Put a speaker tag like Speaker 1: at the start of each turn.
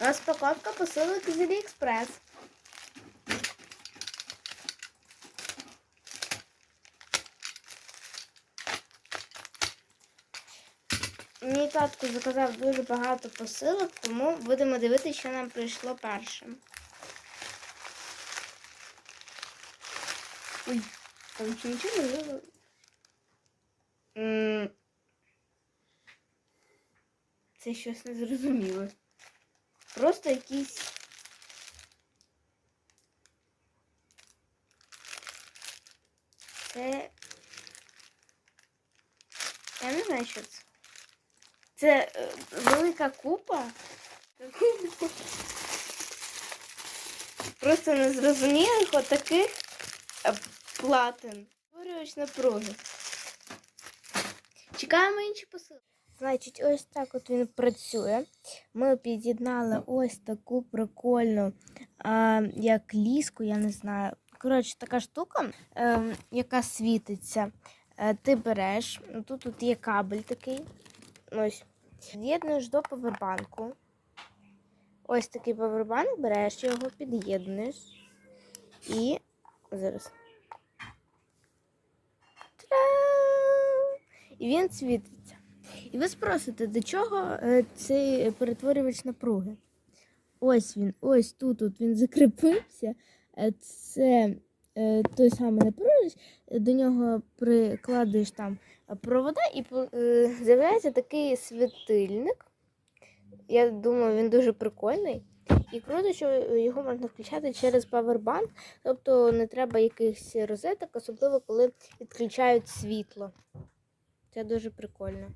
Speaker 1: Розпаковка посилок з Аліекспрес. Мій татко заказав дуже багато посилок, тому будемо дивитися, що нам прийшло першим. Ой, там ще нічого не було. Це щось незрозуміле. Просто якісь. Це. Я не знаю, що це. Це е, велика купа. Просто незрозумілих отаких е, платин. Створюєш напруги. Чекаємо інші посилки. Значить, ось так от він працює. Ми під'єднали ось таку прикольну, а, як ліску, я не знаю. Коротше, така штука, ем, яка світиться. Е, ти береш, тут, тут є кабель такий. Ось. Під'єднуєш до павербанку. Ось такий павербанк, береш його, під'єднуєш. І зараз. І він світиться. І ви спросите, до чого е, цей перетворювач напруги? Ось він, ось тут от він закріпився. Е, Це е, той самий напругач, до нього прикладуєш там провода і з'являється такий світильник. Я думаю, він дуже прикольний. І круто, що його можна включати через павербанк, тобто не треба якихось розеток, особливо коли відключають світло. Це дуже прикольно.